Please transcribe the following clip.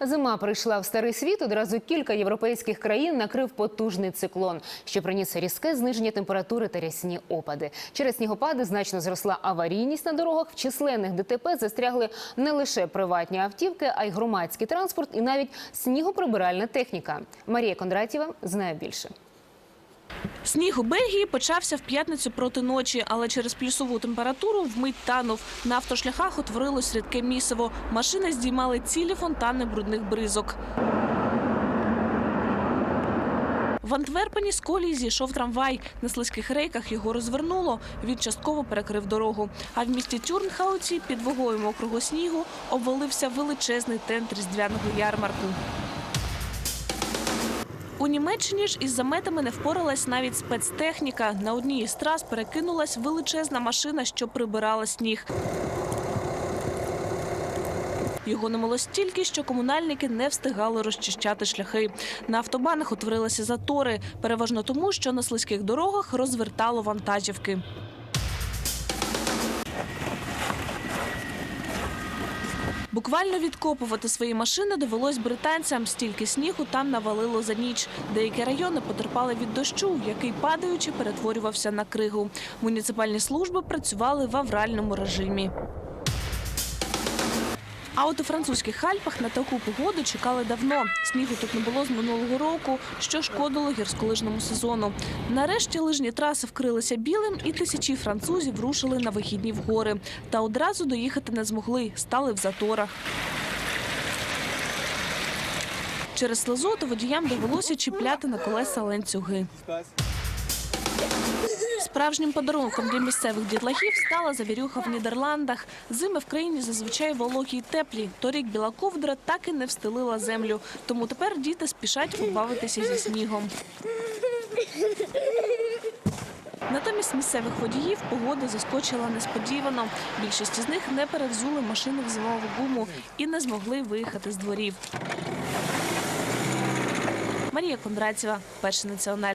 Зима прийшла в старий світ. Одразу кілька європейських країн накрив потужний циклон, що приніс різке зниження температури та рясні опади. Через снігопади значно зросла аварійність на дорогах. В численних ДТП застрягли не лише приватні автівки, а й громадський транспорт і навіть снігоприбиральна техніка. Марія Кондратєва знає більше. Сніг у Бельгії почався в п'ятницю проти ночі, але через плюсову температуру вмить танув. На автошляхах утворилось рідке місиво. Машини здіймали цілі фонтани брудних бризок. В Антверпені з колії зійшов трамвай. На слизьких рейках його розвернуло. Він частково перекрив дорогу. А в місті Тюрнхауці під вагою мокрого снігу обвалився величезний тент різдвяного ярмарку. У Німеччині ж із заметами не впоралась навіть спецтехніка. На одній із трас перекинулась величезна машина, що прибирала сніг. Його намило стільки, що комунальники не встигали розчищати шляхи. На автобанах утворилися затори, переважно тому, що на слизьких дорогах розвертало вантажівки. Буквально відкопувати свої машини довелось британцям. Стільки снігу там навалило за ніч. Деякі райони потерпали від дощу, який падаючи перетворювався на кригу. Муніципальні служби працювали в авральному режимі. А от у французьких Альпах на таку погоду чекали давно. Снігу тут не було з минулого року, що шкодило гірськолижному сезону. Нарешті лижні траси вкрилися білим, і тисячі французів рушили на вихідні в гори. Та одразу доїхати не змогли, стали в заторах. Через слезоту водіям довелося чіпляти на колеса ланцюги. Справжнім подарунком для місцевих дітлахів стала завірюха в Нідерландах. Зими в країні зазвичай вологі й теплі. Торік біла ковдра так і не встелила землю. Тому тепер діти спішать побавитися зі снігом. Натомість місцевих водіїв погода заскочила несподівано. Більшість з них не перевзули машини в зимову гуму і не змогли виїхати з дворів. Марія Кондратєва, перший національний.